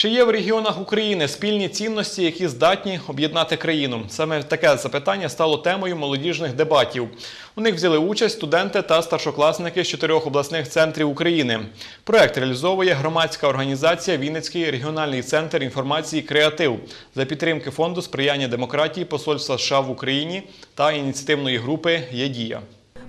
Чи є в регіонах України спільні цінності, які здатні об'єднати країну? Саме таке запитання стало темою молодіжних дебатів. У них взяли участь студенти та старшокласники з чотирьох обласних центрів України. Проект реалізовує громадська організація Вінницький регіональний центр інформації Креатив за підтримки фонду сприяння демократії Посольства США в Україні та ініціативної групи Єдія.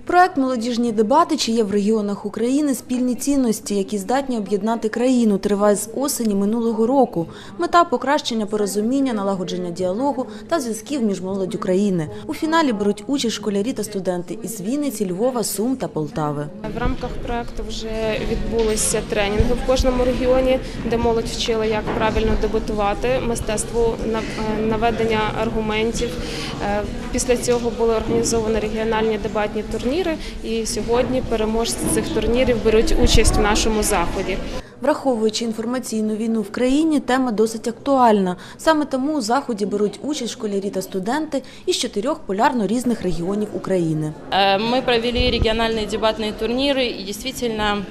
Проект Молодіжні дебати, чи є в регіонах України спільні цінності, які здатні об'єднати країну, триває з осені минулого року. Мета покращення порозуміння, налагодження діалогу та зв'язків між молоддю країни. У фіналі беруть участь школярі та студенти із Вінниці, Львова, Сум та Полтави. В рамках проекту вже відбулися тренінги в кожному регіоні, де молодь вчила, як правильно дебатувати, мистецтву нав- е, наведення аргументів. Е, Після цього були організовані регіональні дебатні турніри, і сьогодні переможці цих турнірів беруть участь в нашому заході. Враховуючи інформаційну війну в країні, тема досить актуальна. Саме тому у заході беруть участь школярі та студенти із чотирьох полярно різних регіонів України. Э, Мы провели региональные дебатные турниры, и действительно э,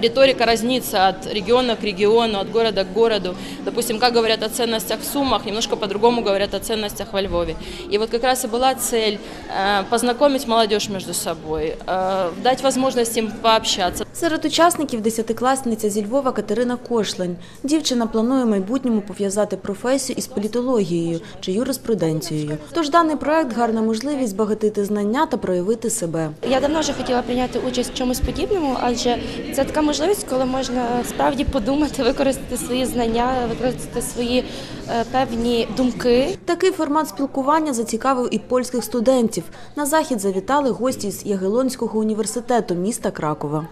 риторика разнится от региона к региону, от города к городу. Допустим, как говорят о ценностях в Сумах, немножко по-другому говорят о ценностях во Львове. И вот как раз и была цель э, познакомить молодежь между собой, э, дать возможность им пообщаться. Серед учасників десятикласниця зі Львова Катерина Кошлень. Дівчина планує в майбутньому пов'язати професію із політологією чи юриспруденцією. Тож даний проект гарна можливість збагатити знання та проявити себе. Я давно вже хотіла прийняти участь в чомусь подібному, адже це така можливість, коли можна справді подумати, використати свої знання, використати свої е, певні думки. Такий формат спілкування зацікавив і польських студентів. На захід завітали гості з Ягелонського університету міста Кракова.